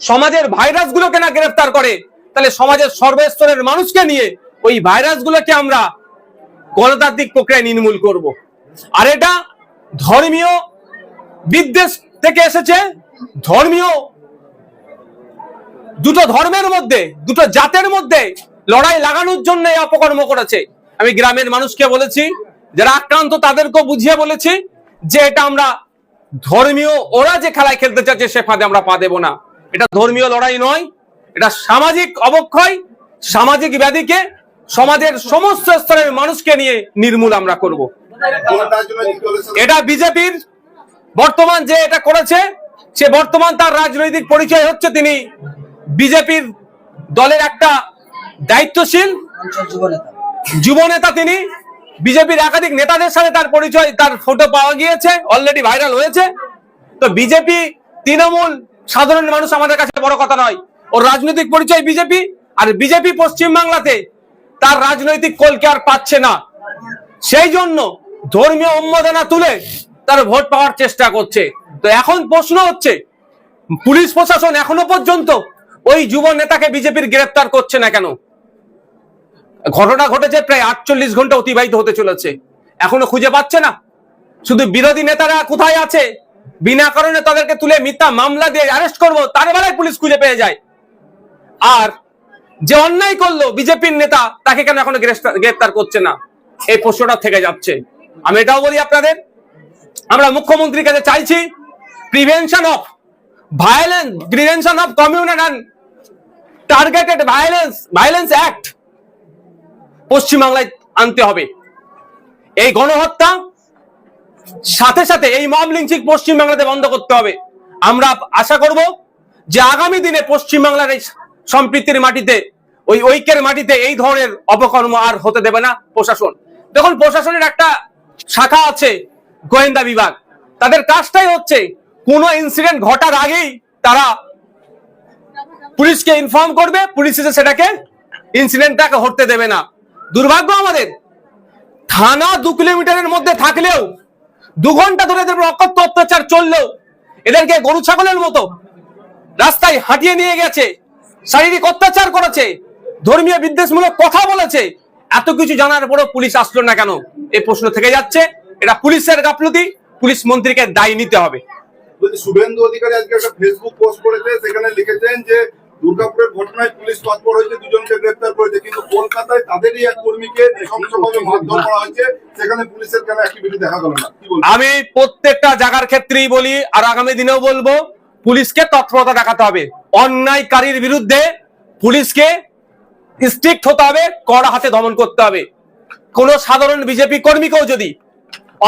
সমাজের ভাইরাস গুলোকে না গ্রেফতার করে, তাহলে সমাজের সর্বস্তরের মানুষকে নিয়ে ওই ভাইরাস গুলোকে আমরা গণতান্ত্রিক প্রক্রিয়ায় নির্মূল করব। আর এটা ধর্মীয় বিদ্বেষ থেকে এসেছে। ধর্মীয় দুটো ধর্মের মধ্যে, দুটো জাতের মধ্যে লড়াই লাগানোর জন্য এই অপকর্ম করেছে। আমি গ্রামের মানুষকে বলেছি, যারা আক্রান্ত তাদেরকেও বুঝিয়ে বলেছি যে এটা আমরা ধর্মীয় ওরা যে খেলায় খেলতে চাচ্ছে সে ফাঁদে আমরা পা দেবো না। এটা ধর্মীয় লড়াই নয়, এটা সামাজিক অবক্ষয়, সামাজিক ব্যাধিকে সমাজের সমস্ত স্তরের মানুষকে নিয়ে নির্মূল আমরা করব। এটা বিজেপির বর্তমান যে এটা করেছে, সে বর্তমান তার রাজনৈতিক পরিচয় হচ্ছে তিনি বিজেপির দলের একটা দায়িত্বশীল যুব নেতা তিনি। বিজেপির একাধিক নেতাদের সাথে তার পরিচয়, তার ফটো পাওয়া গিয়েছে অলরেডি ভাইরাল হয়েছে। তো বিজেপি, তৃণমূল সাধারণ মানুষ আমাদের কাছে বড় কথা নয়। ওর রাজনৈতিক পরিচয় বিজেপি, আর বিজেপি পশ্চিম বাংলাতে তার রাজনৈতিক কলকে আর পাচ্ছে না। সেই জন্য ধর্মীয় উন্মাদনা তুলে তার ভোট পাওয়ার চেষ্টা করছে। তো এখন প্রশ্ন হচ্ছে, পুলিশ প্রশাসন এখনও পর্যন্ত ওই যুব নেতাকে বিজেপির গ্রেফতার করছে না কেন? ঘটনা ঘটেছে প্রায় আটচল্লিশ ঘণ্টা অতিবাহিত হতে চলেছে। এখনও খুঁজে পাচ্ছে না। শুধু বিরোধী নেতারা কোথায় আছে? বিনা কারণে তাদেরকে তুলে মিথ্যা মামলা দিয়ে অ্যারেস্ট করব, তার বেলায় পুলিশ খুঁজে পেয়ে যায়। আর যে অন্যায় করল বিজেপির নেতা, তাকে কেন এখনও গ্রেফতার করছে না? এই প্রশ্নটা থেকে যাচ্ছে। আমি এটাও বলি আপনাদের, আমরা মুখ্যমন্ত্রীর কাছে চাইছি prevention of violence prevention of communal and targeted violence violence act পশ্চিমবাংলায় আনতে হবে। এই গণহত্যা সাথে সাথে এই মব লিঞ্চিং পশ্চিমবাংলাতে বন্ধ করতে হবে। আমরা আশা করব যে আগামী দিনে পশ্চিমবাংলার এই সম্প্রীতির মাটিতে, ওই ঐক্যের মাটিতে এই ধরনের অপকর্ম আর হতে দেবে না প্রশাসন। দেখুন, প্রশাসনের একটা শাখা আছে গোয়েন্দা বিভাগ। তাদের কাজটাই হচ্ছে কোনো ইনসিডেন্ট ঘটার আগেই তারা পুলিশকে ইনফর্ম করবে, পুলিশ এসে সেটাকে ইনসিডেন্টটাকে হতে দেবে না। দুর্ভাগ্য আমাদের। থানা দু কিলোমিটারের মধ্যে থাকলেও দু ঘণ্টা ধরে এদের অকথ্য অত্যাচার চললেও এদেরকে গরু ছাগলের মতো রাস্তায় হাঁটিয়ে নিয়ে গেছে, শারীরিক অত্যাচার করেছে, ধর্মীয় বিদ্বেষমূলক কথা বলেছে। এত কিছু জানার পরও পুলিশ আসলো না কেন? এই প্রশ্ন থেকে যাচ্ছে। এটা পুলিশের গাফলতি, পুলিশ মন্ত্রীকে দায়ী নিতে হবে। শুভেন্দু অধিকারী আজকে একটা ফেসবুক পোস্ট করেছে, সেখানে লিখেছেন যে দুর্গাপুরের ঘটনায় পুলিশ তৎপর হয়েছে, দুজনকে গ্রেফতার করেছে। কিন্তু কলকাতায় তাদেরই এক কর্মীকে নৃশংসভাবে মারধর করা হয়েছে। সেখানে পুলিশের কেন অ্যাক্টিভিটি দেখা গেল না? আমি প্রত্যেকটা জায়গার ক্ষেত্রেই বলি, আর আগামী দিনেও বলব, পুলিশকে তৎপরতা দেখাতে হবে। অন্যায়কারীর বিরুদ্ধে পুলিশকে স্ট্রিক্ট হতে হবে, কড়া হাতে দমন করতে হবে। কোন সাধারণ বিজেপি কর্মীকেও যদি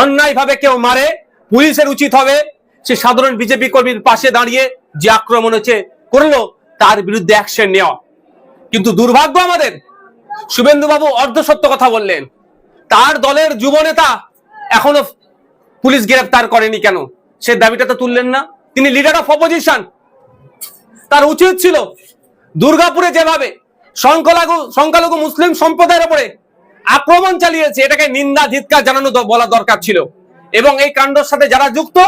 অন্যায়ভাবে কেউ মারে, পুলিশের উচিত হবে, সে সাধারণ বিজেপি কর্মীর পাশে দাঁড়িয়ে যে আক্রমণ হচ্ছে, করল তার বিরুদ্ধে অ্যাকশন নেওয়া। কিন্তু দুর্ভাগ্য আমাদের শুভেন্দু বাবু অর্ধ সত্য কথা বললেন। তার দলের যুব নেতা এখনও পুলিশ গ্রেফতার করেনি কেন? সে দাবিটা তো তুললেন না। তিনি লিডার অফ অপোজিশন তার উচিত ছিল দুর্গাপুরে যেভাবে সংখ্যালঘু সংখ্যালঘু মুসলিম সম্প্রদায়ের উপরে আক্রমণ চালিয়েছে, এটাকে নিন্দা, ধিৎকার জানানো বলা দরকার ছিল। এবং এই কাণ্ডের সাথে যারা যুক্ত,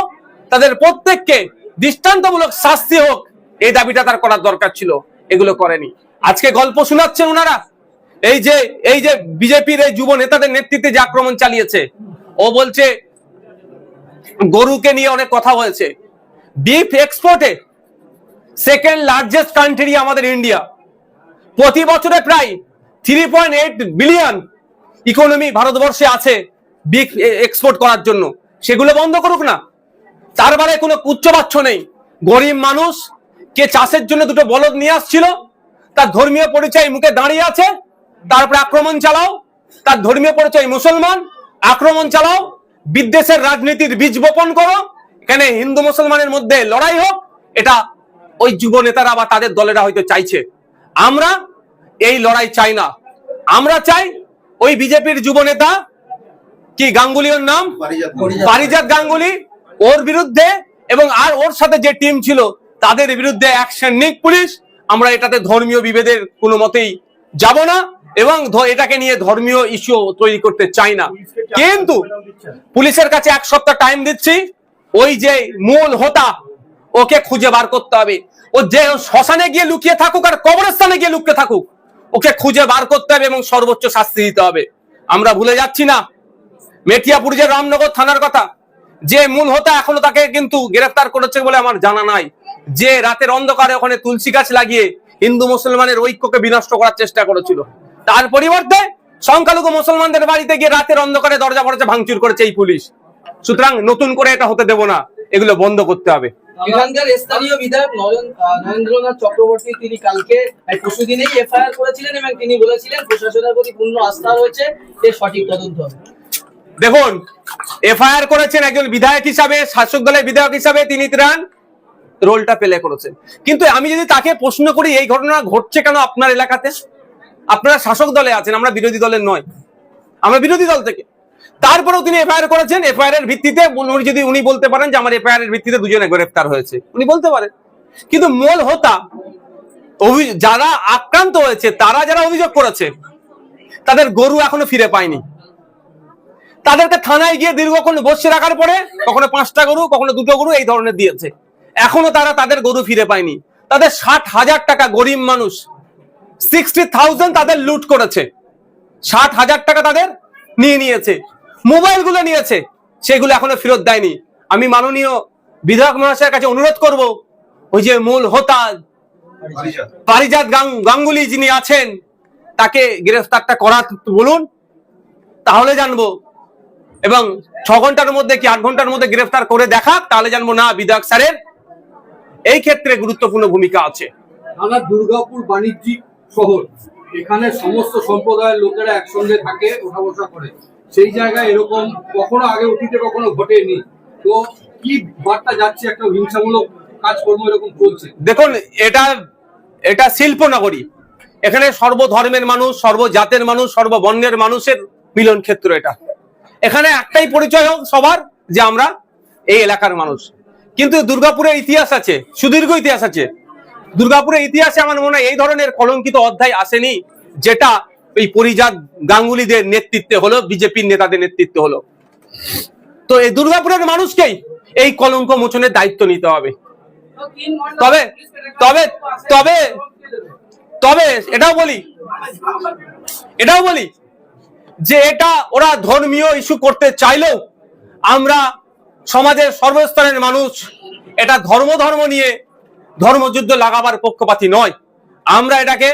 তাদের প্রত্যেককে দৃষ্টান্তমূলক শাস্তি হোক এই দাবিটা তার করার দরকার ছিল, এগুলো করেনি। আজকে গল্প শোনাচ্ছেন ওনারা। এই যে এই যে বিজেপির এই যুব নেতাদের নেতৃত্বে যে আক্রমণ চালিয়েছে, ও বলছে, গরুকে নিয়ে অনেক কথা বলছে বিফ এক্সপোর্টে সেকেন্ড লার্জেস্ট কান্ট্রি আমাদের ইন্ডিয়া প্রতি বছরে প্রায় three point eight billion economy ভারতবর্ষে আছে বিগ এক্সপোর্ট করার জন্য। সেগুলো বন্ধ করুক না। তার মানে কোনো উচ্চবাচ্য নেই। গরিব মানুষ কে চাষের জন্য দুটো বলদ নিয়ে আসছিল? তার ধর্মীয় পরিচয় মুখে দাঁড়িয়ে আছে তারপরে আক্রমণ চালাও। তার ধর্মীয় পরিচয় মুসলমান আক্রমণ চালাও। বিদ্বেষের রাজনীতির বীজ বপন করো। এখানে হিন্দু মুসলমানের মধ্যে লড়াই হোক এটা ওই যুব নেতারা বা তাদের দলেরা হয়তো চাইছে। আমরা এই লড়াই চাই না। আমরা চাই ওই বিজেপির যুব নেতা কি গাঙ্গুলির নাম? পারিজাত পারিজাত গাঙ্গুলি ওর বিরুদ্ধে এবং আর ওর সাথে যে টিম ছিল তাদের বিরুদ্ধে অ্যাকশন নিক পুলিশ। আমরা এটাতে ধর্মীয় বিভেদের কোনো মতেই যাব না এবং এটাকে নিয়ে ধর্মীয় ইস্যু তৈরি করতে চাই না। কিন্তু পুলিশের কাছে এক সপ্তাহ টাইম দিচ্ছি। ওই যে মূল হোতা, ওকে খুঁজে বার করতে হবে। ও যে শ্মশানে গিয়ে লুকিয়ে থাকুক আর কবরস্থানে গিয়ে লুকিয়ে থাকুক, ওকে খুঁজে বার করতে হবে এবং সর্বোচ্চ শাস্তি দিতে হবে। আমরা ভুলে যাচ্ছি না। মেটিয়াপুর যে রামনগর থানার কথা, যে মূল হোতা এখনও তাকে কিন্তু গ্রেফতার করেছে বলে আমার জানা নাই। যে রাতের অন্ধকারে ওখানে তুলসী গাছ লাগিয়ে হিন্দু মুসলমানের ঐক্যকে বিনষ্ট করার চেষ্টা করেছিল। তার পরিবর্তে সংখ্যালঘু মুসলমানদের বাড়িতে গিয়ে রাতের অন্ধকারে দরজা ফরজা ভাঙচুর করেছে এই পুলিশ। সুতরাং নতুন করে এটা হতে দেব না এগুলো বন্ধ করতে হবে। এখানকার স্থানীয় বিধায়ক নরেন্দ্রনাথ চক্রবর্তী তিনি কালকে পরশু এফআইআর করেছিলেন এবং তিনি বলেছিলেন প্রশাসনের প্রতি পূর্ণ আস্থা রয়েছে এর সঠিক তদন্ত হবে। দেখুন এফআইআর করেছেন একজন বিধায়ক হিসাবে শাসক দলের বিধায়ক হিসাবে তিনি ত্রাণ। রোলটা প্লে করেছেন। কিন্তু আমি যদি তাকে প্রশ্ন করি, এই ঘটনা ঘটছে কেন আপনার এলাকাতে? আপনারা শাসক দলে আছেন, আমরা বিরোধী দলের নয়। আমরা বিরোধী দল থেকে। তারপরেও তিনি এফআইআর করেছেন এফআইআর এর ভিত্তিতে উনি যদি উনি বলতে পারেন যে আমার এফআইআর এর ভিত্তিতে দুজনে গ্রেফতার হয়েছে। উনি বলতে পারেন। কিন্তু মূল হোতা যারা আক্রান্ত হয়েছে, তারা যারা অভিযোগ করেছে, তাদের গরু এখনও ফিরে পায়নি। তাদেরকে থানায় গিয়ে দীর্ঘক্ষণ বসে রাখার পরে কখনো পাঁচটা গরু, কখনো দুটো গরু এই ধরনের দিয়েছে। এখনও তারা তাদের গরু ফিরে পায়নি। তাদের ষাট হাজার টাকা গরিব মানুষ সিক্সটি থাউজেন্ড তাদের লুট করেছে। ষাট হাজার টাকা তাদের নিয়ে নিয়েছে মোবাইলগুলো নিয়েছে সেগুলো এখনও ফেরত দেয়নি। আমি মাননীয় বিধায়ক মহাশয়ের কাছে অনুরোধ করব ওই যে মূল হোতা পারিজাত। গাঙ্গুলি যিনি আছেন তাকে গ্রেফতারটা করা বলুন তাহলে জানব। এবং ছ ঘণ্টার মধ্যে কি আট ঘণ্টার মধ্যে গ্রেফতার করে দেখা তাহলে জানব না বিধায়ক স্যারের। এই ক্ষেত্রে গুরুত্বপূর্ণ ভূমিকা আছে। আমরা দুর্গাপুর বাণিজ্যিক শহর। এখানে সমস্ত সম্প্রদায়ের লোকেরা একসঙ্গে থাকে ওঠা বসা করে। সেই জায়গায় এরকম কখনো আগে অতীতে কখনো ঘটেনি। তো কি বার্তা যাচ্ছে একটা হিংসামূলক কাজকর্ম এরকম চলছে? দেখুন এটা এটা শিল্প নগরী। এখানে সর্বধর্মের মানুষ সর্বজাতের মানুষ সর্ববর্ণের মানুষের মিলন ক্ষেত্র এটা। এখানে একটাই পরিচয় হোক সবার যে আমরা এই এলাকার মানুষ। কিন্তু দুর্গাপুরের ইতিহাস আছে, সুদীর্ঘ ইতিহাস আছে। দুর্গাপুরের ইতিহাসে আমার মনে হয় এই ধরনের কলঙ্কিত অধ্যায় আসেনি, যেটা এই পরিজাত গাঙ্গুলিদের নেতৃত্বে হলো, বিজেপির নেতাদের নেতৃত্বে হলো। তো এই দুর্গাপুরের মানুষকেই এই কলঙ্ক মোচনের দায়িত্ব নিতে হবে। তবে তবে তবে তবে এটাও বলি এটাও বলি যে এটা ওরা ধর্মীয় ইস্যু করতে চাইলেও আমরা সমাজের সর্বস্তরের মানুষ এটা ধর্ম ধর্ম নিয়ে ধর্মযুদ্ধ লাগাবার পক্ষপাতী নয়। আমরা এটাকে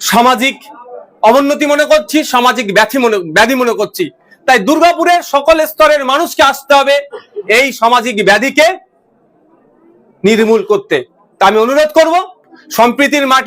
সামাজিক অবনতি মনে করছি, সামাজিক ব্যাধি মনে ব্যাধি মনে করছি। তাই দুর্গাপুরের সকল স্তরের মানুষকে আসতে হবে এই সামাজিক ব্যাধিকে নির্মূল করতে। তা আমি অনুরোধ করব, সম্প্রীতির মাটি